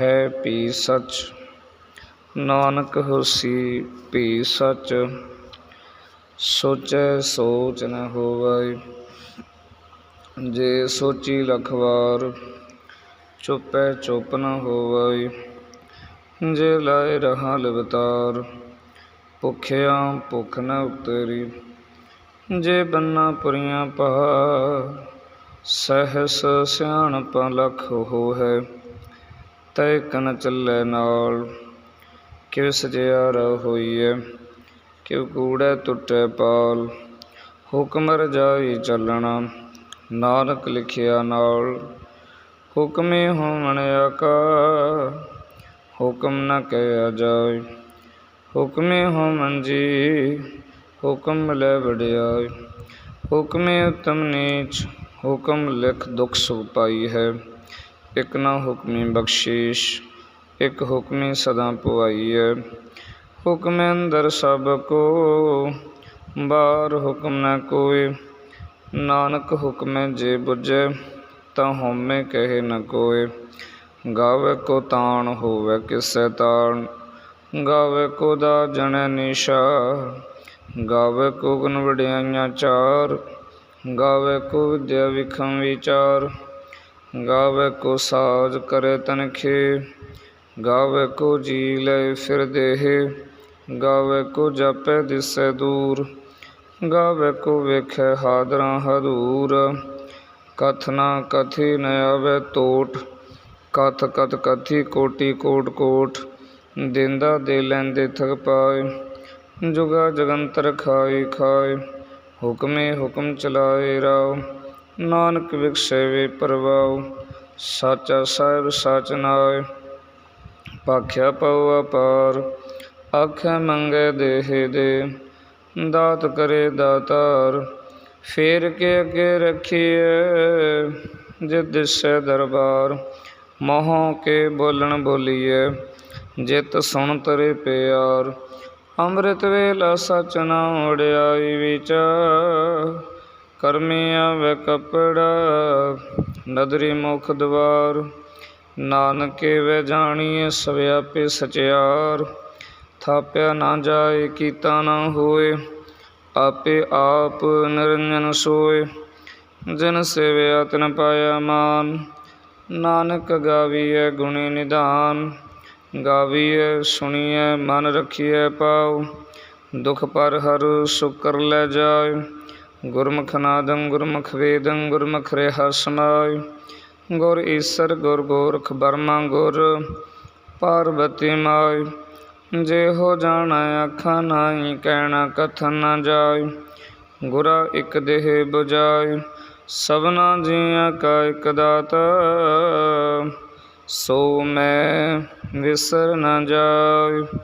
ਹੈ ਪੀ ਸੱਚ, ਨਾਨਕ ਹੋਸੀ ਪੀ ਸੱਚ, ਸੋਚੈ ਸੋਚ ਨ ਹੋਵੈ, ਜੇ ਸੋਚੀ ਲਖ ਵਾਰ ਚੁਪੈ ਚੁਪ ਨ ਹੋਵੈ, ਜੇ ਲਾਇ ਰਹਾ ਲਵਤਾਰ ਭੁਖਿਆ ਭੁਖ ਨ ਉਤਰੀ, ਜੇ ਬੰਨਾ ਪੁਰੀਆਂ ਪਹਾੜ ਸਹਸ ਸਿਆਣਪ ਲਖ ਹੋਹੈ ਤੈ ਕਨ ਚੱਲੈ ਨਾਲ ਕਿ ਸਜਿਆ ਰ ਹੋਈਐ ਕਿਵ ਕੂੜੈ ਟੁੱਟੈ ਪਾਲ। ਹੁਕਮ ਰਜਾਈ ਚੱਲਣਾ, ਨਾਨਕ ਲਿਖਿਆ ਨਾਲ, ਹੁਕਮੇ ਹੋਵਣ ਆਕਾਰ ਹੁਕਮ ਨਾ ਕਹਿਆ ਜਾਏ। ਹੁਕਮੇ ਹੋਵਨ ਜੀ, ਹੁਕਮ ਲੈ ਵਡਿਆਈ ਹੁਕਮੇ ਉਤਮ ਨੀਚ, ਹੁਕਮ ਲਿਖ ਦੁਖ ਸੁਖ ਪਾਈ ਹੈ। ਇੱਕ ਨਾ ਹੁਕਮੀ ਬਖਸ਼ੀਸ਼, ਇੱਕ ਹੁਕਮੀ ਸਦਾ ਪੁਆਈ ਹੈ ਹੁਕਮ ਅੰਦਰ ਸਭ ਕੋ, ਬਾਹਰ ਹੁਕਮ ਨ ਕੋਇ ਨਾਨਕ ਹੁਕਮੈ ਜੇ ਬੁਝੈ, ਤਾਂ ਹਉਮੈ ਕਹੇ ਨ ਕੋਇ ਗਾਵੇ ਕੋ ਤਾਣ, ਹੋਵੇ ਕਿਸੈ ਤਾਣ। ਗਾਵੇ ਕੋ ਦਾ ਜਣੈ ਨਿਸ਼ਾ। ਗਾਵੇ ਕੋ ਗੁਣ ਵਡਿਆਈਆਂ ਚਾਰ। ਗਾਵੇ ਕੋ ਵਿਦਿਆ ਵਿਖਮ ਵਿਚਾਰ। ਗਾਵੇ ਕੋ ਸਾਜ ਕਰੇ ਤਨਖੇ, ਗਾਵੇ ਕੋ ਜੀ ਲੈ ਫਿਰ ਦੇਹ, ਗਾਵੇ ਕੋ ਜਾਪੈ ਦਿਸੈ ਦੂਰ, ਗਾਵੇ ਕੋ ਵੇਖੈ ਹਾਦਰਾ ਹਦੂਰ। ਕਥਨਾ ਕਥੀ ਨ ਆਵੇ ਤੋਟ, ਕਥ ਕਥ ਕਥੀ ਕੋਟੀ ਕੋਟ ਕੋਟ, ਦਿੰਦਾ ਦੇ ਲੈਂਦੇ ਥਕ ਪਾਏ, ਜੁਗਾ ਜਗੰਤਰ ਖਾਈ ਖਾਏ, ਹੁਕਮੇ ਹੁਕਮ ਚਲਾਏ ਰਾਓ। ਨਾਨਕ ਵਿਖਸੇ ਪ੍ਰਭਾਉ ਪਰਵਾਉ, ਸਾਚਾ ਸਾਹਿਬ ਸਚ ਨਾਏ। ਪਾਖਿਆ ਪਉ ਅਪਾਰ, ਆਖੇ ਮੰਗੇ ਦੇਹ ਦੇ। ਦਾਤ ਕਰੇ ਦਾਤਾਰ, ਫੇਰ ਕੇ ਅੱਗੇ ਰੱਖੀਏ ਜਿਤ ਦਿਸੈ ਦਰਬਾਰ। ਮੋਹ ਕੇ ਬੋਲਣ ਬੋਲੀਏ ਜਿਤ ਸੁਣ ਤਰੇ ਪਿਆਰ। ਅੰਮ੍ਰਿਤ ਵੇਲਾ ਸਚ ਨਾ ਉੜਿਆਈ ਵਿਚਾਰ। ਕਰਮੀ ਆਵੇ ਕਪੜਾ, ਨਦਰੀ ਮੁਖ ਦਵਾਰ। ਨਾਨਕੇ ਵੇ ਜਾਣੀਏ ਸਵਿਆਪੇ ਸਚਿਆਰ। ਥਾਪਿਆ ਨਾ ਜਾਏ, ਕੀਤਾ ਨਾ ਹੋਏ, ਆਪੇ ਆਪ ਨਿਰੰਜਨ ਸੋਏ। ਜਿਨ ਸੇਵਿਆ, ਤਿਨ ਪਾਇਆ ਮਾਨ। ਨਾਨਕ ਗਾਵੀਐ ਗੁਣੀ ਨਿਧਾਨ। ਗਾਵੀਐ, ਸੁਣੀਐ, ਮਨ ਰਖੀਐ ਪਾਉ। ਦੁਖ ਪਰ ਹਰ ਸੁਕਰ ਲੈ ਜਾਏ। ਗੁਰਮੁਖ ਨਾਦੰ, ਗੁਰਮੁਖ ਵੇਦੰ, ਗੁਰਮੁਖ ਰਿਹਾ ਸਮਾਏ ਗੁਰ ਈਸਰ, ਗੁਰ ਗੋਰਖ ਬਰਮਾ, ਗੁਰ ਪਾਰਬਤੀ ਮਾਈ ਜੇ ਹੋ ਜਾਣਾ ਆਖਾਂ ਨਾਹੀ, ਕਹਿਣਾ ਕਥਨ ਨਾ ਜਾਏ ਗੁਰਾ ਇਕ ਦੇਹ 부ਜਾਏ ਸਭਨਾ ਜੀਆਂ ਕਾ ਇਕ ਦਾਤਾ। ਸੋ ਮੈਂ ਵਿਸਰ ਨਾ ਜਾਏ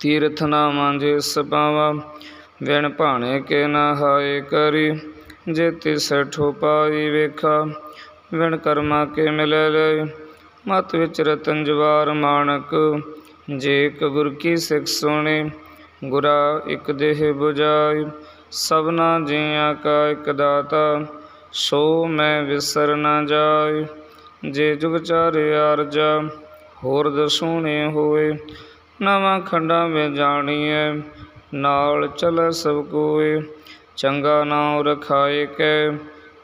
ਤੀਰਥ ਨਾਮਾਂ ਜੇ ਸਪਾਵਾ ਵਿਣ ਭਾਣੇ ਕੇ ਨਾ ਹਾਏ ਕਰੀ, ਜੇ ਤਿਸ ਠੋ ਵੇਖਾ ਵਿਣ ਕਰਮਾ ਕੇ ਮਿਲੇ ਲੈ ਮਤ ਵਿੱਚ ਰਤਨ ਜਵਾਰ ਮਾਨਕ ਜੇ ਇਕ ਗੁਰ ਕੀ ਸਿੱਖ ਸੁਣੇ, ਗੁਰਾ ਇਕ ਦੇਹ 부ਜਾਈ ਸਭਨਾ ਜੀਆਂ ਕਾ ਇਕ ਦਾਤਾ, ਸੋ ਮੈਂ ਵਿਸਰ ਨਾ ਜਾਏ ਜੇ ਜੁਗ ਚਾਰੇ ਆਰਜਾ, ਹੋਰ ਦਸੂਣੇ ਹੋਏ, ਨਵਾਂ ਖੰਡਾਂ ਵਿੱਚ ਜਾਣੀਐ। ਨਾਲ ਚਲੈ ਸਭ ਕੋਇ ਚੰਗਾ ਨਾਉ ਰਖਾਏ ਕੈ,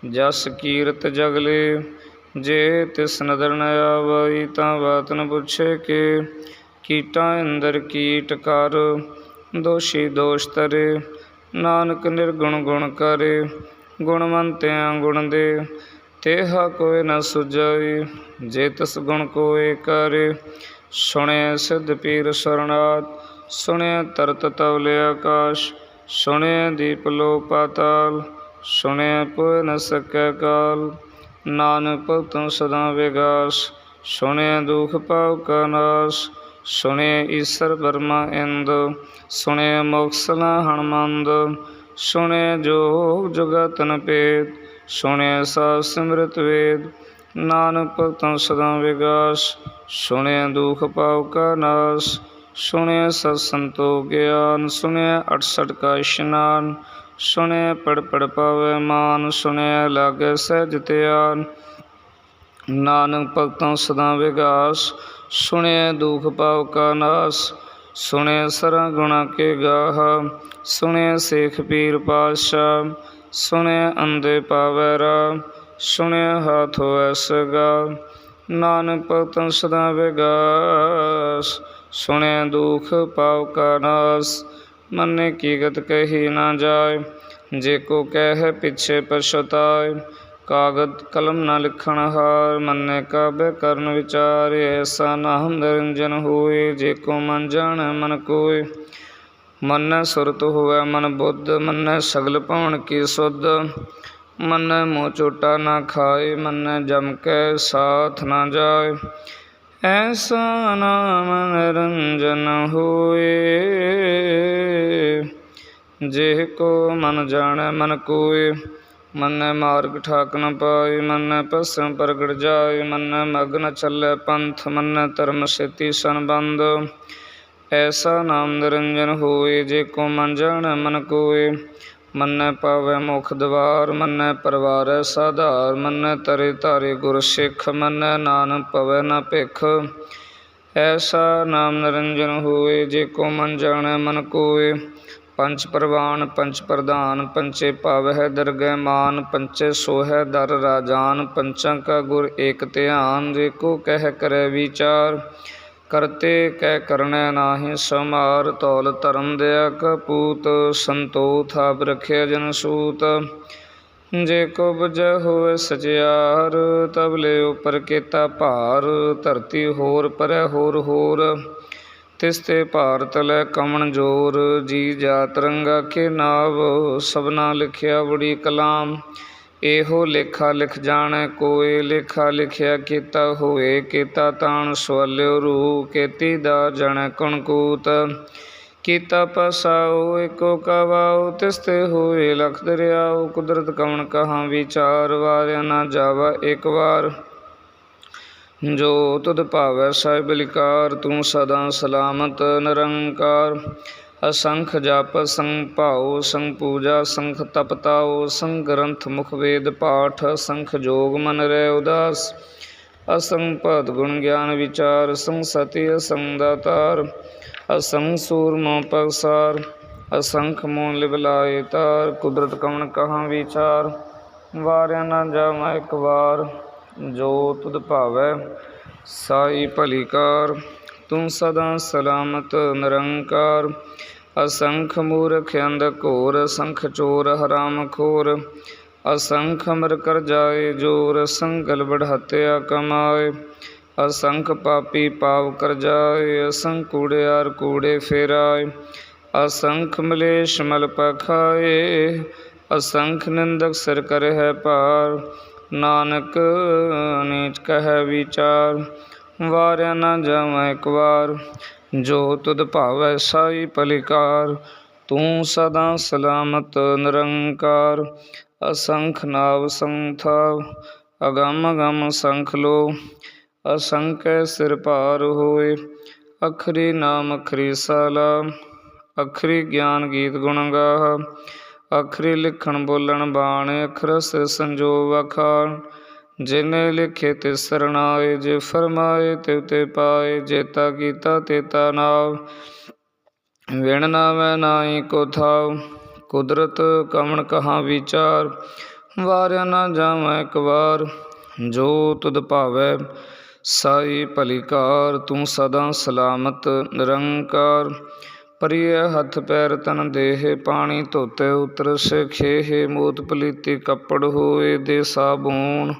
ਜਸ ਕੀਰਤ ਜਗਲੇ, ਜੇ ਤਿਸ ਨਦਰ ਨ ਆਵਈ ਤਾਂ ਬਾਤ ਨ ਪੁੱਛੇ ਕਿ, ਕੀਟਾਂ ਅੰਦਰ ਕੀਟ ਕਰ, ਦੋਸ਼ੀ ਦੋਸ਼ ਤਰੇ ਨਾਨਕ ਨਿਰਗੁਣ ਗੁਣ ਕਰੇ ਗੁਣਵੰਤਿਆਂ ਗੁਣ ਦੇ, ਤੇਹਾ ਕੋਇ ਨ ਸੁਜਾਈ ਜੇ ਤਸ ਗੁਣ ਕੋਇ ਕਰੇ ਸੁਣਿਆ ਸਿਧ ਪੀਰ ਸ਼ਰਨਾਥ ਸੁਣਿਆ ਤਰਤ ਤਵਲੇ ਆਕਾਸ਼ ਸੁਣਿਆ ਦੀਪ ਲੋ ਪਾਤਾਲ ਸੁਣਿਆ ਪੁਇ ਨ ਸਕੈ ਕਾਲ। ਨਾਨਕ ਭਗਤੰ ਸਦਾ ਵਿਗਾਸ ਸੁਣਿਆ ਦੁਖ ਪਾਉ ਕਾ ਨਾਸ ਸੁਣਿਆ ਈਸਰ ਬਰਮਾ ਇੰਦ ਸੁਣਿਆ ਮੋਕਸਲਾ ਹਣਮੰਦ ਸੁਣਿਆ ਜੋਗ ਜਗਤਨ ਪੇਤ ਸੁਣਿਆ ਸਾ ਸਿਮਰਤ ਵੇਦ। ਨਾਨਕ ਭਗਤੰ ਸਦਾ ਵਿਗਾਸ ਸੁਣਿਆ ਦੁਖ ਪਾਉ ਕਾ ਨਾਸ ਸੁਣਿਆ ਸਤ ਸੰਤੋ ਗਿਆਨ ਸੁਣਿਆ 68 ਕਾ ਇਸ਼ਨਾਨ ਸੁਣਿਆ ਪੜ ਪੜ ਪਾਵੇ ਮਾਨ ਸੁਣਿਆ ਲਾਗੇ ਸਹਿਜ ਧਿਆਨ। ਨਾਨਕ ਭਗਤੰ ਸਦਾ ਵਿਗਾਸ ਸੁਣਿਆ ਦੁਖ ਪਾਉ ਕਾ ਨਾਸ ਸੁਣਿਆ ਸਰਾ ਗੁਣਾ ਕੇ ਗਾਹ ਸੁਣਿਆ ਸੇਖ ਪੀਰ ਪਾਤਸ਼ਾਹ ਸੁਣਿਆ ਅੰਦੇ ਪਾਵੈ ਰਾ ਸੁਣਿਆ ਹਾਥ ਹੋਐ ਸਗਾ ਨਾਨਕ ਭਗਤੰ ਸਦਾ ਵਿਗਾਸ। ਸੁਣਿਆ ਦੁਖ ਪਾਉ ਕਾ ਨਾਸ, ਮੰਨੇ ਕੀ ਗਤ ਕਹੀ ਨਾ ਜਾਏ। ਜੇ ਕੋ ਕਹਿ ਪਿਛੇ ਪਛਤਾਏ ਕਾਗਦ ਕਲਮ ਨਾ ਲਿਖਣ ਹਾਰ, ਮੰਨੇ ਕਾਬੇ ਕਰਨ ਵਿਚਾਰ, ਐਸਾ ਨਾਮ ਨਿਰੰਜਨ ਹੋਏ, ਜੇ ਕੋ ਮਨ ਜਾਣ ਮਨ ਕੋਇ ਮੰਨੈ ਸੁਰਤ ਹੋਵੈ ਮਨ ਬੁੱਧ, ਮੰਨੈ ਸਗਲ ਭਵਨ ਕੀ ਸੁਧ। ਮੰਨੈ ਮੋਹ ਚੋਟਾ ਨਾ ਖਾਏ, ਮੰਨੈ ਜਮ ਕੈ ਸਾਥ ਨਾ ਜਾਏ। ਐਸਾ ਨਾਮ ਨਿਰੰਜਨ ਹੋਏ। ਜੇ ਕੋ ਮਨ ਜਾਣੈ, ਮਨ ਕੋਇ ਮੰਨੈ ਮਾਰਗ ਠਾਕ ਨ ਪਾਏ, ਮੰਨੈ ਭਸਮ ਪ੍ਰਗਟ ਜਾਏ। ਮੰਨੈ ਮਗਨ ਨ ਚੱਲੈ ਪੰਥ, ਮੰਨੈ ਧਰਮ ਸੇਤੀ ਸੰਬੰਧ। ਐਸਾ ਨਾਮ ਨਿਰੰਜਨ ਹੋਏ, ਜੇ ਕੋ ਮਨ ਜਾਣੈ, ਮਨ ਕੋਇ ਮੰਨੈ ਪਾਵੈ ਮੁਖ ਦਵਾਰ, ਮੰਨੈ ਪਰਵਾਰੈ ਸਾਧਾਰ, ਮੰਨੈ ਤਰੇ ਧਾਰੇ ਗੁਰ ਸਿੱਖ, ਮੰਨੈ ਨਾਨਕ ਪਵੈ ਨ ਭਿਖ। ਐਸਾ ਨਾਮ ਨਿਰੰਜਨ ਹੋਏ, ਜੇ ਕੋ ਮਨ ਜਾਣੈ ਮਨ ਕੋਇ ਪੰਚ ਪ੍ਰਵਾਨ ਪੰਚ ਪ੍ਰਧਾਨ ਪੰਚੇ ਭਵ ਹੈ ਦਰਗਹਿ ਮਾਨ ਪੰਚੇ ਸੋਹੈ ਦਰ ਰਾਜਾਨ, ਪੰਚਾਂ ਕਾ ਗੁਰ ਏਕ ਧਿਆਨ, ਜੇ ਕੋ ਕਹਿ ਕਰੈ ਵਿਚਾਰ। ਕਰਤੇ ਕਹਿ ਕਰਣੈ ਨਾਹੀ ਸਮਾਰ ਤੌਲ ਧਰਮ ਦਿਆ ਕਪੂਤ ਸੰਤੋਖ ਥਾਪ ਰਖਿਆ ਜਨ ਸੂਤ। ਜੇ ਕੋ ਬੁਝੈ ਹੋਵੇ ਸਚਿਆਰ, ਤਬ ਉਪਰ ਕੀਤਾ ਭਾਰ, ਧਰਤੀ ਹੋਰ ਪਰੈ ਹੋਰ ਹੋਰ। ਤਿਸ ਤੇ ਭਾਰਤ ਲੈ ਕਮਣ ਜੋਰ, ਜੀ ਜਾ ਰੰਗਾ ਕੇ ਨਾਵ, ਸਭਨਾ ਲਿਖਿਆ ਬੜੀ ਕਲਾਮ। ਇਹੋ ਲੇਖਾ ਲਿਖ ਜਾਣੈ ਕੋਇ ਲੇਖਾ ਲਿਖਿਆ ਕੀਤਾ ਹੋਏ, ਕੀਤਾ ਤਾਣ ਸਵਾਲਿਓ ਰੂ ਕੀਤੀ ਦਾ ਜਣੈ ਕਣਕੂਤ। ਕੀਤਾ ਪਸਾਉ ਏਕੋ ਕਵਾਉ ਤਿਸ ਹੋਏ ਲਖ ਦਰਿਆਉ ਕੁਦਰਤ ਕਵਣ ਕਹਾਂ ਵਿਚਾਰ, ਵਾਰਿਆ ਨਾ ਜਾਵਾ ਇੱਕ ਵਾਰ। ਜੋ ਤੁਧ ਭਾਵੈ ਸਾਹਿਬ ਲਿਕਾਰ, ਤੂੰ ਸਦਾ ਸਲਾਮਤ ਨਿਰੰਕਾਰ। ਅਸੰਖ ਜਪ, ਸੰਗ ਭਾਉ, ਸੰਗ ਪੂਜਾ ਸੰਖ ਤਪਤਾਉ, ਸੰਗ ਗ੍ਰੰਥ ਮੁਖ ਵੇਦ ਪਾਠ ਅਸੰਖ ਜੋਗ ਮਨ ਰਹਿ ਉਦਾਸ। ਅਸੰਗ ਭਤ ਗੁਣ ਗਿਆਨ ਵਿਚਾਰ, ਸੰਗ ਸਤੀ ਅਸੰਗ ਦਾਤਾਰ ਅਸੰਗ ਸੂਰਮਾ ਪਗਸਾਰ ਅਸੰਖ ਮੋਨ ਲਿਵਲਾਏ ਤਾਰ। ਕੁਦਰਤ ਕਵਣ ਕਹਾਂ ਵਿਚਾਰ, ਵਾਰਿਆ ਨਾ ਜਾਵਾਂ ਇੱਕ ਵਾਰ। ਜੋ ਤੁਧ ਭਾਵੈ, ਸਾਈ ਭਲੀਕਾਰ ਤੂੰ ਸਦਾ ਸਲਾਮਤ ਨਿਰੰਕਾਰ। ਅਸੰਖ ਮੂਰਖ ਅੰਧ ਘੋਰ ਅਸੰਖ ਚੋਰ ਹਰਾਮ ਖੋਰ। ਅਸੰਖ ਮਰ ਕਰ ਜਾਏ ਜੋਰ, ਸੰਗਲ ਬੜਹਤਿਆ ਕਮਾਏ। ਅਸੰਖ ਪਾਪੀ ਪਾਵ ਕਰ ਜਾਏ, ਅਸੰਖ ਕੂੜਿਆਰ ਕੂੜੇ ਫੇਰਾਏ। ਅਸੰਖ ਮਲੇਸ਼ ਮਲ ਪਖਾਏ, ਅਸੰਖ ਨਿੰਦਕ ਸਿਰ ਕਰ ਹੈ ਪਾਰ ਨਾਨਕ ਨੀਚ ਕਹੈ ਵਿਚਾਰ, ਵਾਰਿਆ ਨਾ ਜਾਵਾਂ ਇੱਕ ਵਾਰ। ਜੋ ਤੁਧ ਭਾਵੈ ਸਾਈ ਭਲਿਕਾਰ ਤੂੰ ਸਦਾ ਸਲਾਮਤ ਨਿਰੰਕਾਰ। ਅਸੰਖ ਨਾਵ ਸੰਥਾ ਅਗੰਮ ਅਗੰਮ ਸੰਖ ਲੋ। ਅਸੰਕੈ ਸਿਰ ਭਾਰ ਹੋਏ, ਅਖਰੀ ਨਾਮ ਅਖਰੀ ਸਾਲਾ। ਅਖਰੀ ਗਿਆਨ ਗੀਤ ਗੁਣ ਗਾਹ, ਅਖਰੀ ਲਿਖਣ ਬੋਲਣ ਬਾਣ ਅਖਰ ਸਿਰ ਸੰਜੋਗ ਅਖਾਣ। ਜਿਨੇ ਲਿਖੇ ਤੇ ਸਰਣਾਏ, ਜੇ ਫਰਮਾਏ ਤੇ ਤੇ ਪਾਏ ਜੇਤਾ ਕੀਤਾ ਤੇਤਾ ਨਾਮ ਵਿਣ ਨਾਮੈ ਨਾਹੀ ਕੋ ਥਾਉ। ਕੁਦਰਤ ਕਮਣ ਕਹਾਂ ਵਿਚਾਰ, ਵਾਰਿਆ ਨਾ ਜਾਵਾਂ ਇੱਕ ਵਾਰ। ਜੋ ਤੁਧ ਭਾਵੈ, ਸਾਈ ਭਲੀਕਾਰ, ਤੂੰ ਸਦਾ ਸਲਾਮਤ ਨਿਰੰਕਾਰ। ਪਰਿਯ ਹੱਥ ਪੈਰ ਤਨ ਦੇਹ, ਪਾਣੀ ਧੋਤੇ ਉਤਰ ਸਖੇਹ, ਮੋਤ ਪਲੀਤੀ ਕੱਪੜ ਹੋਏ ਦੇ ਸਾਬੂਨ।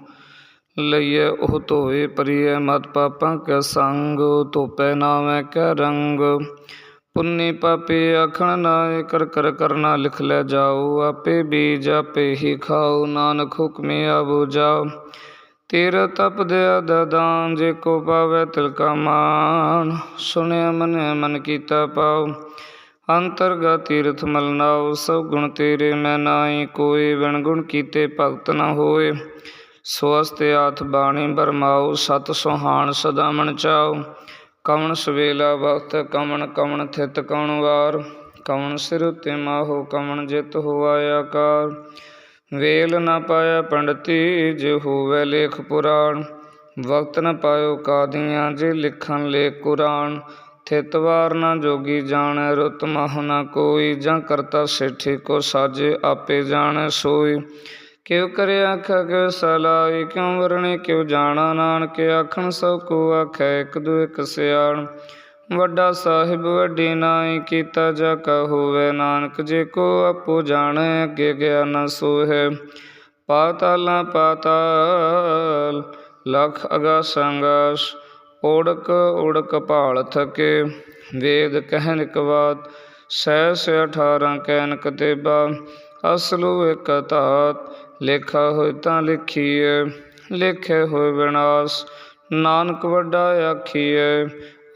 ਲਈਏ ਉਹ ਧੋਏ ਪਰਿਯ ਮਤ ਪਾਪਾਂ ਕੈ ਸੰਗ, ਧੋਪੈ ਨਾਵੇਂ ਕੈ ਰੰਗ। ਪੁੰਨੀ ਪਾਪੇ ਆਖਣ ਨਾਏ, ਕਰ ਕਰ ਕਰਨਾ ਲਿਖ ਲੈ ਜਾਓ, ਆਪੇ ਬੀਜ ਆਪੇ ਹੀ ਖਾਓ, ਨਾਨਕ ਹੁਕਮੇ ਆਵੋ ਜਾਓ ਤੇਰਾ ਤਪ ਦਿਆ ਦਦਾਨ ਜੇ ਕੋ ਪਾਵੇ ਤਿਲ ਕਾ ਮਾਨ ਸੁਣਿਆ ਮਨ ਮਨ ਕੀਤਾ ਪਾਉ ਅੰਤਰਗਾ ਤੀਰਥ ਮਲਨਾਉ ਸਭ ਗੁਣ ਤੇਰੇ ਮੈਂ ਨਾਹੀ ਕੋਈ ਵਿਣ ਗੁਣ ਕੀਤੇ ਭਗਤ ਨਾ ਹੋਏ। ਸਵਸਤੇ ਆਥ ਬਾਣੀ ਬਰਮਾਉ, ਸਤ ਸੁਹਾਣ ਸਦਾ ਮਨ ਚਾਉ। ਕਵਣ ਸਵੇਲਾ ਵਖਤ, ਕਵਣ ਕਵਣ ਥਿਤ ਕਵਣ ਵਾਰ। ਕਵਣ ਸਿਰ ਉਤੇ ਮਾਹੋ, ਕਵਣ ਜਿਤ ਹੋਆ ਆਕਾਰ। ਵੇਲ ਨਾ ਪਾਇਆ ਪੰਡਤੀ, ਜੇ ਹੋਵੇ ਲੇਖ ਪੁਰਾਣ। ਵਕਤ ਨ ਪਾਇਓ ਕਾਦੀਆਂ, ਜੇ ਲਿਖਣ ਲੇਖ ਕੁਰਾਨ। ਥਿਤ ਵਾਰ ਨ ਜੋਗੀ ਜਾਣੈ, ਰੁਤ ਮਹ ਨਾ ਕੋਈ। ਜਾਂ ਕਰਤਾ ਸੇਠੀ ਕੋ ਸਾਜੇ, ਆਪੇ ਜਾਣੈ ਸੋਈ। ਕਿਉ ਕਰੇ ਆਖਾ ਕਿਉ ਸਲਾਈ, ਕਿਉ ਵਰਣੇ, ਕਿਉ ਜਾਣਾ ਨਾਨਕ, ਆਖਣ ਸਭ ਕੋ ਆਖੈ, ਇਕ ਦੂ ਇਕ ਸਿਆਣ। ਵੱਡਾ ਸਾਹਿਬ, ਵੱਡੀ ਨਾਈ, ਕੀਤਾ ਜਾ ਕਾ ਹੋਵੇ ਨਾਨਕ, ਜੇ ਕੋ ਆਪੋ ਜਾਣੈ, ਅੱਗੇ ਗਿਆ ਸੋਹੈ। ਪਾਤਾਲਾਂ ਪਾਤਾਲ, ਲਖ ਅਗਾ ਸੰਗਾਸ ਓੜਕ ਓੜਕ ਭਾਲ ਥਕੇ। ਵੇਦ ਕਹਿਨ ਕਵਾਤ ਸਹਿ ਸੇ ਅਠਾਰਾਂ ਕੈਨਕ ਦੇਬਾ ਅਸਲੂ ਇਕ ਧਾਤ। ਲੇਖਾ ਹੋਇ ਤਾਂ ਲਿਖੀਐ, ਲੇਖੇ ਹੋਇ ਵਿਨਾਸ਼। ਨਾਨਕ ਵੱਡਾ ਆਖੀਐ,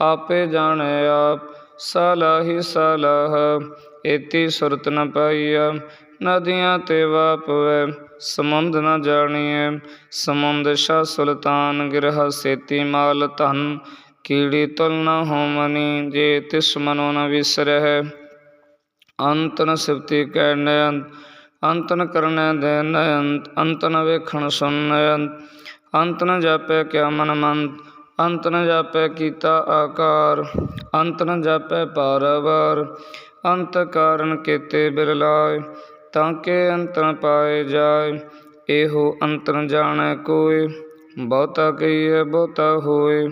ਆਪੇ ਜਾਣੈ ਆਪ, ਸਲਾਹੀ ਸਲਾਹ। ਏਤੀ ਸੁਰਤ ਨ ਪਾਈਆ ਨਦੀਆਂ ਤੇ ਵਾਪਵੈ, ਸਮੁੰਦ ਨ ਜਾਣੀਐ। ਸਮੁੰਦ ਸ਼ਾ ਸੁਲਤਾਨ ਗਿਰਹ ਸੇਤੀ ਮਾਲ ਧਨ। ਕੀੜੀ ਤੁਲ ਨ ਹੋਮਨੀ, ਜੇ ਤਿਸ ਮਨੋ ਨ ਵਿਸਰਹਿ। ਅੰਤਨ ਸਿਵਤੀ ਕੈ ਨਯਨ ਅੰਤਨ ਕਰਨੈ ਦੇ ਨਯੰਤ ਅੰਤਨ ਵੇਖਣ ਸੁਨ ਨਯੰਤ ਅੰਤਨ ਜਾਪੈ ਕਿਆ ਮਨ ਮੰਤ, ਅੰਤ ਨ ਜਾਪੈ ਕੀਤਾ ਆਕਾਰ। ਅੰਤ ਨ ਜਾਪੈ ਪਾਰਵਾਰ, ਅੰਤ ਕਾਰਨ ਕੀਤੇ ਬਿਰਲਾਏ, ਤਾਂ ਕੇ ਅੰਤ ਨ ਪਾਏ ਜਾਏ, ਇਹੋ ਅੰਤ ਨ ਜਾਣੈ ਕੋਈ। ਬਹੁਤਾ ਕਹੀਏ ਬਹੁਤਾ ਹੋਏ,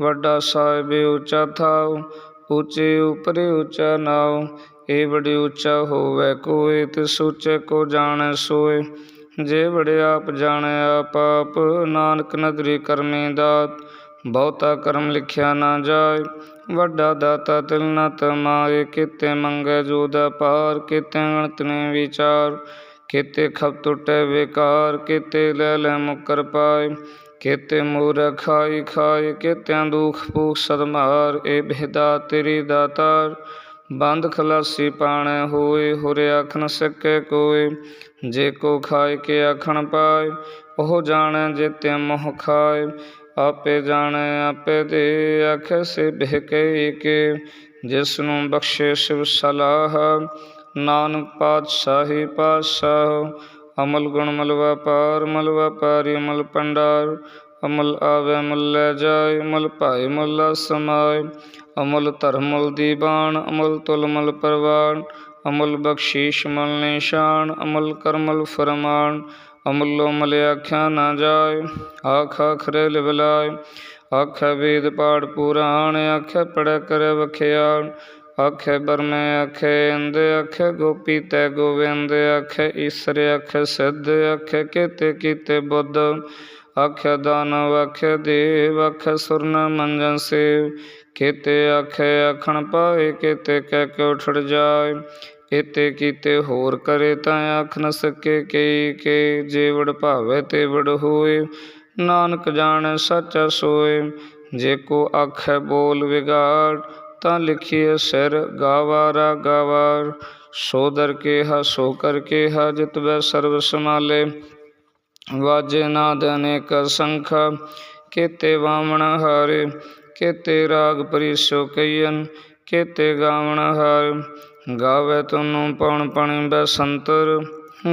ਵੱਡਾ ਸਾਹਿਬ ਉੱਚਾ ਥਾਉ, ਉੱਚੇ ਉਪਰੇ ਉੱਚਾ ਨਾਉ ਏ ਬੜੀ ਉੱਚਾ ਹੋਵੇ, ਕੋਈ ਤਿਸ ਉੱਚੇ ਕੋ ਜਾਣੈ ਸੋਏ। ਜੇ ਬੜੇ ਆਪ ਜਾਣੈ, ਆਪ ਆਪ ਨਾਨਕ ਨਦਰੀ ਕਰਮੀ ਦਾਤ। ਬਹੁਤਾ ਕਰਮ ਲਿਖਿਆ ਨਾ ਜਾਏ, ਵੱਡਾ ਦਾਤਾ ਤਿਲ ਨ ਤਮਾਏ। ਕਿਤੇ ਮੰਗੇ ਜੋਦਾ ਪਾਰ ਕਿਤੇ ਗਣਤ ਨੇ ਵਿਚਾਰ। ਕਿਤੇ ਖਪ ਟੁੱਟੇ ਵਿਕਾਰ ਕਿਤੇ ਲੈ ਲੈ ਮੁਕਰ ਪਾਏ। ਕਿਤੇ ਮੂਰ ਖਾਈ ਖਾਏ, ਕਿਤਿਆਂ ਦੁਖ ਭੂਖ ਸਦਮਾਰ। ਏ ਬੇਦਾ ਤੇਰੀ ਦਾਤਾਰ। ਬੰਦ ਖਲਾਸੀ ਪਾਣੈ ਹੋਏ, ਹੁਰੇ ਆਖ ਨ ਕੋਏ। ਜੇ ਕੋ ਖਾਏ ਕੇ ਆਖਣ ਪਾਏ, ਉਹ ਜਾਣੈ ਜਿਤੇ ਮੋਹ ਖਾਏ। ਆਪੇ ਜਾਣੈ, ਆਪੇ ਦੇ, ਆਖੇ ਸੇ ਬਹਿਕੇ ਕੇ ਜਿਸ ਨੂੰ ਬਖਸ਼ੇ ਸਿਵ ਸਲਾਹ, ਨਾਨਕ ਪਾਤਸ਼ਾਹੀ ਪਾਤਸ਼ਾਹ। ਅਮਲ ਗੁਣ ਮਲ ਵਪਾਰ ਮਲ ਵਪਾਰੀ ਅਮਲ ਪੰਡਾਰ ਅਮਲ ਆਵੇ ਮੁਲ ਲੈ ਜਾਏ ਅਮਲ ਭਾਈ ਮੁਲ ਸਮਾਏ। ਅਮਲ ਧਰਮਲ ਮੁਲ ਦੀਵਾਨ ਅਮਲ ਤੁਲ ਮਲ ਪਰਵਾਨ ਅਮਲ ਬਖਸ਼ੀਸ਼ ਮਲ ਨਿਸ਼ਾਨ, ਅਮਲ ਕਰਮਲ ਫਰਮਾਨ। ਅਮੁੱਲੋ ਮਲ ਆਖਿਆ ਨਾ ਜਾਏ, ਆਖ ਆਖਰੇ ਲਿਵਲਾਏ ਆਖੇ ਵੇਦ ਪਾੜ ਪੁਰਾਣ, ਆਖੇ ਪੜੈ ਕਰੇ ਵਖਿਆਣ। ਆਖੇ ਬਰਮੇ, ਆਖੇ ਇੰਦ, ਆਖੇ ਗੋਪੀ ਤੈ ਗੋਵਿੰਦ। ਆਖੇ ਈਸਰ, ਆਖੇ ਸਿੱਧ, ਆਖੇ ਕੀਤੇ ਕੀਤੇ ਬੁੱਧ। ਆਖੇ ਦਾਨਵ ਆਖੇ ਦੇਵ ਆਖੇ ਸੁਰਨ ਮੰਜਨ ਸੇਵ। ਕੀਤੇ ਆਖੇ, ਆਖਣ ਪਾਏ, ਕੀਤੇ ਕਹਿ ਕੇ ਉਠੜ ਜਾਏ। ਇਤੇ ਕੀਤੇ ਹੋਰ ਕਰੇ ਤਾਂ ਆਖ ਨ ਸਕੇ ਕਈ ਕੇ ਜੇਵੜ ਭਾਵੇ ਤੇ ਵੜ ਹੋਏ। ਨਾਨਕ ਜਾਣੈ, ਸੱਚਾ ਸੋਏ। ਜੇ ਕੋ ਆਖੈ, ਬੋਲ ਵਿਗਾੜ, ਤਾਂ ਲਿਖੀਏ ਸਿਰ ਗਾਵਾਰਾ ਗਾਵਾਰ ਸੋਦਰ ਕੇ ਹਾ, ਸੋ ਕਰ ਹਾ, ਜਿਤ ਵੈ ਸਰਬ ਸਮਾਲੇ ਵਾਜੇ ਨਾਦ ਅਨੇਕ ਸੰਖ, ਕੇਤੇ ਵਾਮਣ ਹਾਰੇ, ਕੇਤੇ ਰਾਗ ਪਰਿਸੋ ਕਈਨ ਕੇਤੇ ਗਾਵਣ ਹਾਰ। ਗਾਵੇ ਤੁਨੂੰ ਪਉਣ ਪਣੀ ਬੈਸੰਤਰ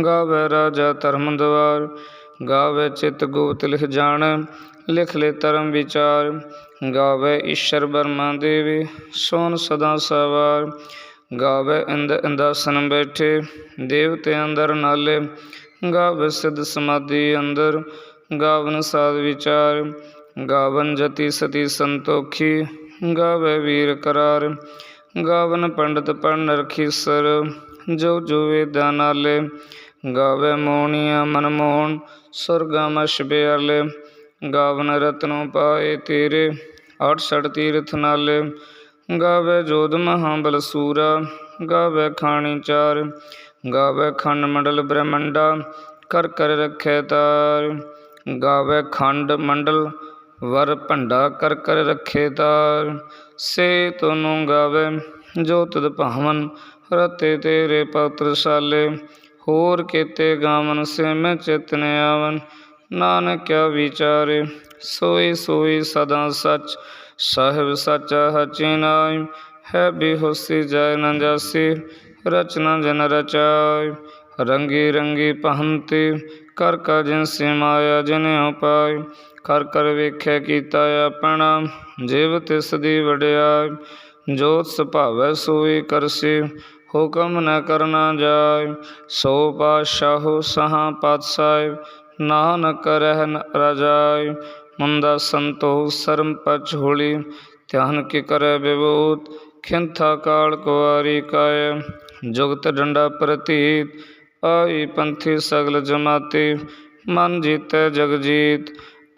ਗਾਵੇ ਰਾਜਾ ਧਰਮ ਦਵਾਰ। ਗਾਵੇ ਚਿਤ ਗੁਪਤ ਲਿਖ ਜਾਣ, ਲਿਖ ਲੈ ਧਰਮ ਵਿਚਾਰ। ਗਾਵੇ ਈਸ਼ਰ ਬਰਮਾ ਦੇਵੀ, ਸੋਨ ਸਦਾ ਸਵਾਰ। ਗਾਵੇ ਇੰਦ ਇੰਦਾਸਨ ਬੈਠੇ, ਦੇਵਤੇ ਅੰਦਰ ਨਾਲੇ ਗਾਵੇ ਸਿਧ ਸਮਾਧੀ ਅੰਦਰ, ਗਾਵਨ ਸਾਧ ਵਿਚਾਰ, ਗਾਵਨ ਜਤੀ ਸਤੀ ਸੰਤੋਖੀ, ਗਾਵੇ ਵੀਰ ਕਰਾਰ, ਗਾਵਨ ਪੰਡਤ ਪੜਨ ਰਖੀਸਰ ਜੋ ਜੋ ਵੇਦਾਂ ਨਾਲੇ, ਗਾਵੇ ਮੋਹਣੀਆਂ ਮਨ ਮੋਹਣ, ਸੁਰਗਾ ਮਛ ਗਾਵਨ ਰਤਨੋ ਪਾਏ ਤੇਰੇ ਅਠ ਸਠ ਤੀਰਥ ਨਾਲੇ, ਗਾਵੇ ਜੋਧ ਮਹਾਬਲ ਸੂਰਾ, ਗਾਵੇ ਖਾਣੀ ਚਾਰ ਗਾਵੇ ਖੰਡ ਮੰਡਲ ਬ੍ਰਹਮੰਡਾ ਕਰ ਕਰ ਰਖੈ ਤਾਰ। ਗਾਵੇ ਖੰਡ ਮੰਡਲ, ਵਰ ਭੰਡਾ ਕਰ ਕਰ ਰੱਖੇ ਤਾਰ। ਸੇ ਤਨੂੰ ਗਾਵੇ, ਜੋ ਤਦ ਭਾਵਨ, ਰਤੇ ਤੇਰੇ ਪਤਰ ਸਾਲੇ। ਹੋਰ ਕੀਤੇ ਗਾਵਨ, ਸੇ ਮੈਂ ਚਿਤਨ ਆਵਨ। ਨਾਨਕਿਆ ਵਿਚਾਰੇ, ਸੋਈ ਸੋਈ ਸਦਾ ਸਚ। ਸਾਹਿਬ ਸੱਚਾ ਹਚੀ ਨਾਇ ਹੈ ਬਿਹੋਸੀ ਜੈ ਨ ਜਾਸੀ। ਰਚਨਾ ਜਨ ਰਚਾਇ, ਰੰਗੀ ਰੰਗੀ ਪਹੰਤੀ, ਕਰ ਕਾ ਜਿਨ ਸੇ ਮਾਇਆ ਜਿਨ ਉਪਾਇ, ਕਰ ਕਰ ਵੇਖੈ ਕੀਤਾ ਆਪਣਾ, ਜਿਵ ਤਿਸ ਦੀ ਵਡਿਆਈ ਜੋਤ ਸੁਭਾਵੈ ਸੋਈ ਕਰਸੀ, ਹੁਕਮ ਨ ਕਰਨਾ ਜਾਏ ਸੋ ਪਾਤਸ਼ਾਹੋ ਸਹਾ ਪਾਤਸ਼ਾਹ, ਨਾਨਕ ਰਹਿਨ ਰਜਾਈ ਮੁੰਦਾ ਸੰਤੋ ਸਰਮ ਪਚ ਹੋਲੀ, ਧਿਆਨ ਕੀ ਕਰੈ ਵਿਭੂਤ ਖਿੰਥਾ ਕਾਲ ਕੁਵਾਰੀ ਕਾਇ। ਜੁਗਤ ਡੰਡਾ ਪ੍ਰਤੀਤ, ਆਈ ਪੰਥੀ ਸਗਲ ਜਮਾਤੀ, ਮਨ ਜੀਤੈ ਜਗ ਜੀਤ,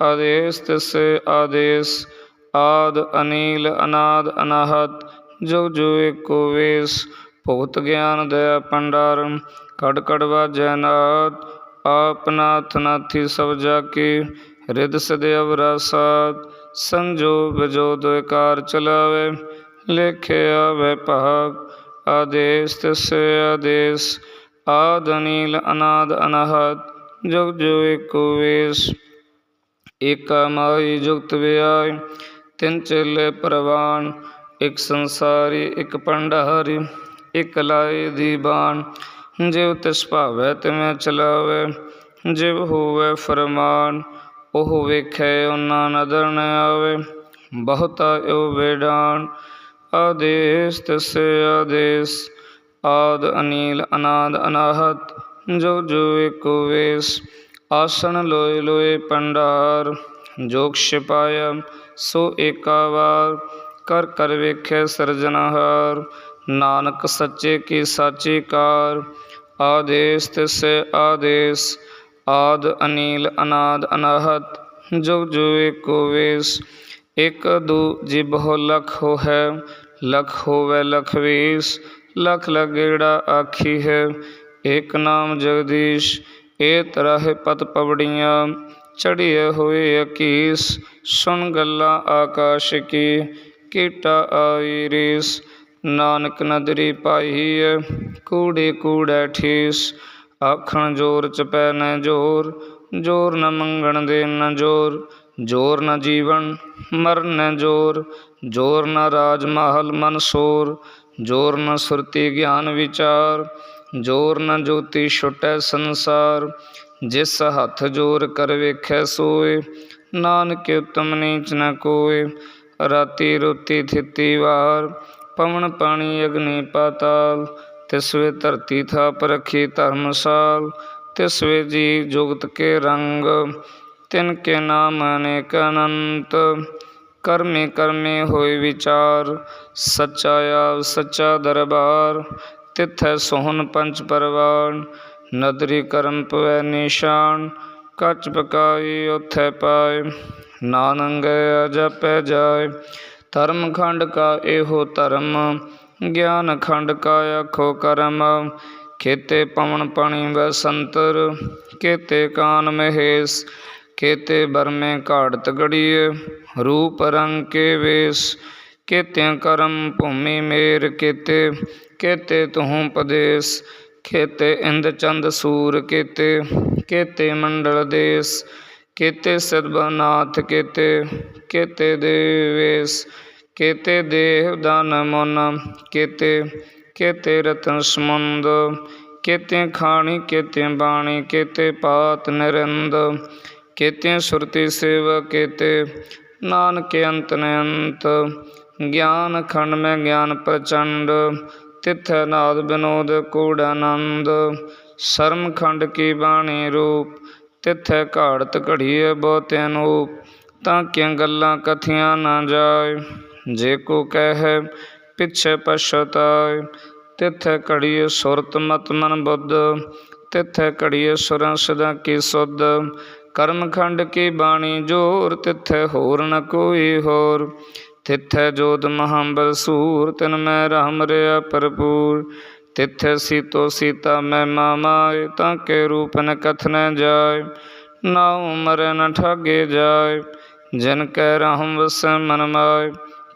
ਆਦੇਸ ਤਿਸੇ ਆਦੇਸ, ਆਦ ਅਨੀਲ ਅਨਾਦ ਅਨਾਹਤ ਜੋ ਜੋ ਏਕੋ ਵੇਸ, ਭੁਗਤ ਗਿਆਨ ਦਇਆ ਭੰਡਾਰਮ ਕੜ ਕੜ ਵਾਜੈ ਨਾਦ ਆਪਨਾਥ ਨਾਥੀ ਸਭ ਜਾ ਕੀ ਰਿਦ ਸਦਿਵ ਰਸਾਦ ਸੰਜੋਗ ਬਜੋ ਦੁਇਕਾਰ ਚਲਾਵੇ ਲੇਖਿਆ ਵੈ ਭਾਗ ਆਦੇਸ ਤਿਸੇ ਆਦੇਸ, ਆਦ ਅਨੀਲ, ਅਨਾਦ ਅਨਾਹਤ ਜੁਗ ਜੋ ਏਕੋ ਵੇਸ। ਏਕਾ ਮਾਈ ਜੁਗਤ ਵਿਆਇ ਤਿੰਨ ਚੇਲੇ ਪ੍ਰਵਾਨ, ਇਕ ਸੰਸਾਰੀ, ਇਕ ਭੰਡਾਰੀ, ਇਕ ਲਾਏ ਦੀ ਬਾਣ। ਜਿਵ ਤਿਸ ਭਾਵੈ ਤਿਵੇਂ ਚਲਾਵੇ, ਜਿਵ ਹੋਵੇ ਫਰਮਾਨ, ਉਹ ਵੇਖੈ ਉਹਨਾਂ ਨਦਰ ਨ ਆਵੇ। ਬਹੁਤਾ ਓ ਵੇਡਾਨ ਆਦੇਸ, ਤਿਸੇ ਆਦੇਸ। ਆਦ ਅਨੀਲ, ਅਨਾਦ ਅਨਾਹਤ, ਜੋ ਜੋ ਏਕੋ ਵੇਸ। ਆਸਣ ਲੋਏ ਲੋਏ ਪੰਡਾਰ ਜੋਗ ਛਿਪਾਇਆ ਸੋ ਏਕਾਵਾਰ। ਕਰ ਕਰ ਵੇਖੈ ਸਿਰਜਣਹਾਰ, ਨਾਨਕ ਸੱਚੇ ਕੀ ਸਾਚੀ ਕਾਰ। ਆਦੇਸ, ਤਿਸੇ ਆਦੇਸ। ਆਦ ਅਨੀਲ, ਅਨਾਦ ਅਨਾਹਤ ਜੁਗ ਜੋ ਏਕੋ ਵੇਸ। ਇਕ ਦੂ ਜਿਬਹੁ ਲਖ ਹੋ ਹੈ ਲਖ ਹੋਵੇ ਲਖ ਵੀਸ ਲਖ ਲਗੇੜਾ ਆਖੀ ਹੈ। ਏਕ ਨਾਮ ਜਗਦੀਸ਼ ਏ ਤਰਹਿ ਪਤ ਪਵੜੀਆਂ ਚੜੀਏ ਹੋਏ ਅਕੀਸ, ਸੁਣ ਗੱਲਾਂ ਆਕਾਸ਼ ਕੀ, ਕੀਟਾ ਆਈ ਰੀਸ। ਨਾਨਕ ਨਦਰੀ ਹੈ, ਕੂੜੇ ਕੂੜੈ ਠੀਸ। ਆਖਣ ਜੋਰ ਚਪੈ ਪੈ ਨ ਜੋਰ ਜੋਰ ਨ ਮੰਗਣ ਦੇ ਨ ਜੋਰ ਜੋਰ ਨ ਜੀਵਨ, ਮਰਨ ਜੋਰ ਜੋਰ ਨ ਰਾਜ ਮਹਲ ਮਨ ਸੋਰ, ਜੋਰ ਨ ਸੁਰਤੀ ਗਿਆਨ ਵਿਚਾਰ, ਜੋਰ ਨ ਜੋਤੀ ਛੁਟੈ ਸੰਸਾਰ। ਜਿਸ ਹੱਥ ਜੋਰ ਕਰ ਵੇਖੈ ਸੋਏ, ਨਾਨਕ ਉਤਮ ਨੀਚ ਨ ਕੋਏ। ਰਾਤੀ ਰੋਤੀ ਥਿਤੀ ਵਾਰ, ਪਵਨ ਪਾਣੀ ਅਗਨੀ ਪਾਤਾਲ। ਤਿਸਵੇ ਧਰਤੀ ਥਾਪ ਰਖੀ ਧਰਮਸਾਲ ਤਿਸਵੇ ਜੀ ਜੁਗਤ ਕੇ ਰੰਗ। ਤਿਨ ਕੇ ਨਾਮ ਅਨੇਕ ਅਨੰਤ। ਕਰਮੇ ਕਰਮੇ ਹੋਏ ਵਿਚਾਰ, ਸੱਚਾ ਆਪ ਸੱਚਾ ਦਰਬਾਰ, ਤਿਥੈ ਸੋਹਣ ਪੰਚ ਪਰਵਾਨ, ਨਦਰੀ ਕਰਮ ਪਵੈ ਨਿਸ਼ਾਨ, ਕੱਚ ਪਕਾਈ ਉਥੈ ਪਾਏ, ਨਾਨੰਗ ਜਪੈ ਜਾਏ। ਧਰਮ ਖੰਡ ਕਾ ਇਹੋ ਧਰਮ, ਗਿਆਨ ਖੰਡ ਕਾ ਆਖੋ ਕਰਮ। ਖੇਤੇ ਪਵਨ ਪਾਣੀ ਬਸੰਤਰ ਕੇਤੇ ਕਾਨ ਮਹੇਸ਼, ਖੇਤੇ ਬਰਮੇ ਘਾੜਤ ਗੜੀਏ। ਰੂਪ ਰੰਗ ਕੇ ਵੇਸ, ਕੇਤਿਆਂ ਕਰਮ ਭੂਮੀ ਮੇਰ ਕੇਤੇ ਕੇਤੇ ਤੁਹੂ ਪਦੇਸ ਖੇਤੇ ਇੰਦ ਚੰਦ ਸੂਰ ਕੇਤੇ ਕੇਤੇ ਮੰਡਲ ਦੇਸ, ਕੇਤੇ ਸਦਬਨਾਥ ਕੇਤੇ ਕੇਤੇ ਦੇਵੇਸ, ਕੇਤੇ ਦੇਹ ਦਾਨ ਮਨ, ਕੇਤੇ ਕੇਤੇ ਰਤਨ ਸਮੁੰਦ ਕੇਤੇ ਖਾਣੀ ਕੇਤੇ ਬਾਣੀ, ਕੇਤੇ ਪਾਤ ਨਿਰੰਦ ਕੇਤੇ ਸੁਰਤੀ ਸੇਵਾ ਕੇਤੇ ਨਾਨਕ ਅੰਤ ਨ ਗਿਆਨ ਖੰਡ ਮੈਂ ਗਿਆਨ ਪ੍ਰਚੰਡ, ਤਿਥੈ ਨਾਦ ਬਿਨੋਦ ਕੂੜ ਆਨੰਦ। ਸ਼ਰਮ ਖੰਡ ਕੀ ਬਾਣੀ ਰੂਪ, ਤਿਥੈ ਘਾੜਤ ਘੜੀਏ ਬਹੁਤੇ ਅਨੂਪ ਤਾਂ ਕਿਆਂ ਗੱਲਾਂ ਕਥੀਆਂ ਨਾ ਜਾਏ? ਜੇ ਕੋ ਕਹਿ, ਪਿਛੇ ਪਛਤਾਏ। ਤਿਥੈ ਘੜੀਏ ਸੁਰਤ ਮਤ ਮਨ ਬੁੱਧ, ਤਿਥੈ ਘੜੀਏ ਸੁਰਾਂ ਸਦਾ ਕੀ ਸੁਧ। ਕਰਮ ਖੰਡ ਕੀ ਬਾਣੀ ਜੋਰ, ਤਿਥੈ ਹੋਰ ਨ ਕੋਈ ਹੋਰ। ਤਿਥੈ ਜੋਤ ਮਹਾਬਲ ਸੂਰ, ਤਿਨ ਮੈਂ ਰਾਮ ਰਿਆ ਭਰਪੂਰ। ਤਿਥੈ ਸੀਤੋ ਸੀਤਾ ਮੈਂ ਮਾਮਾਏ, ਤਾਂ ਕੇ ਰੂਪ ਨ ਕਥ ਜਾਏ। ਨਾ ਉਮਰ ਨ ਠਾਗੇ ਜਾਏ, ਜਿਨ ਕੈ ਰਾਹਮ ਵਸੈ ਮਨ ਮਾਏ।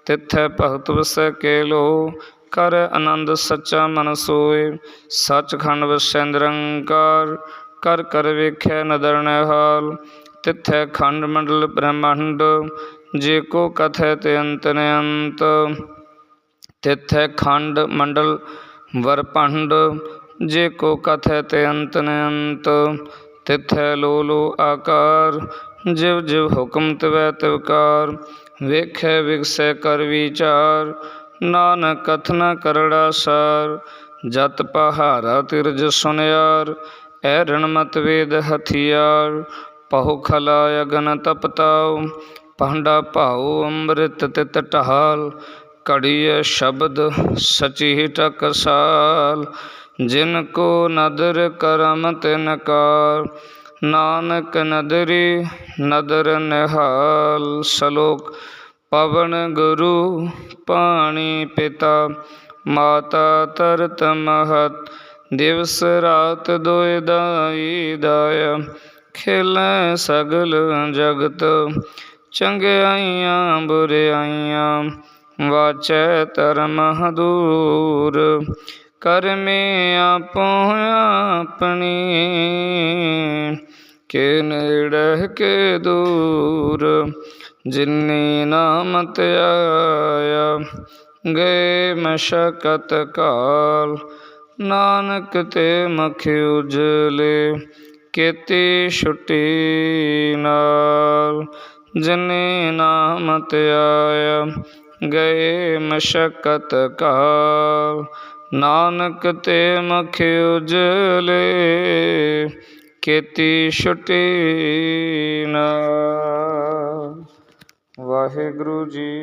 ਤਿਥੈ ਭਗਤ ਵਸੈ ਕੇਲੋ ਕਰ ਆਨੰਦ ਸੱਚਾ ਮਨ ਸੋਏ। ਸੱਚਖੰਡ ਵਸੈ ਨਿਰੰਕਾਰ ਕਰ ਕਰ ਵੇਖੈ ਨਦਰ ਨਿਹਾਲ ਤਿਥੈ ਖੰਡ ਮੰਡਲ ਬ੍ਰਹਮੰਡ, ਜੇ ਕੋ ਕਥੈ ਤੇ ਅੰਤ ਨ ਅੰਤ। ਤਿਥੈ ਖੰਡ ਮੰਡਲ ਵਰਪੰਡ ਜੇ ਕੋ ਕਥੈ ਤੇ ਅੰਤ ਨ ਅੰਤ। ਤਿਥੈ ਲੋ ਲੋ ਆਕਾਰ, ਜਿਵ ਜਿਵ ਹੁਕਮ ਤਵੈ ਤਿਵਕਾਰ ਵੇਖੈ ਵਿਗਸੈ ਕਰ ਵਿਚਾਰ, ਨਾਨਕ ਕਥਨਾ ਕਰੜਾ ਸਾਰ। ਜਤ ਪਹਾਰਾ ਤਿਰਜ ਸੁਨਿਆਰ ਐਰਣ ਮਤ ਵੇਦ ਹਥਿਆਰ, ਪਹੁ ਖਲਾ ਅਗਨ ਤਪਤਾਉ ਪਾਂਡਾ ਭਾਉ ਅੰਮ੍ਰਿਤ ਤਿਤ ਢਾਲ, ਘੜੀਐ ਸ਼ਬਦ ਸਚੀ ਟਕਸਾਲ, ਜਿਨ ਕੋ ਨਦਰ ਕਰਮ ਤਿਨ ਕਾਰ, ਨਾਨਕ ਨਦਰੀ ਨਦਰ ਨਿਹਾਲ, ਸ਼ਲੋਕ ਪਵਨ ਗੁਰੂ ਪਾਣੀ ਪਿਤਾ, ਮਾਤਾ ਤਰਤ ਮਹਤ ਦਿਵਸ ਰਾਤ ਦੋਇ ਦਾਈ ਦਾਇਆ, ਖੇਲੈ ਸਗਲ ਜਗਤ। ਚੰਗਿਆਈਆਂ ਬੁਰਿਆਈਆਂ ਵਾਚੈ ਧਰਮ ਹਦੂਰ। ਕਰਮੇ ਆਪੋ ਆਪਣੀ, ਕੇ ਨੇੜੇ ਕੇ ਦੂਰ। ਜਿਨੀ ਨਾਮ ਤੇ ਆਇਆ ਗਏ ਮਸ਼ਕਤ ਕਾਲ। ਨਾਨਕ ਤੇ ਮਖ ਉਜਲੇ, ਕੀਤੀ ਛੁੱਟੀ ਨਾਲ। ਜਿਨੇ ਨਾਮ ਤੇ ਆਇਆ, ਗਏ ਮਸ਼ਕਤ ਕਾਲ। ਨਾਨਕ ਤੇ ਮਖ ਉਜਲੇ, ਕੀਤੀ ਛੁੱਟੀ ਨਾਲ। ਵਾਹਿਗੁਰੂ ਜੀ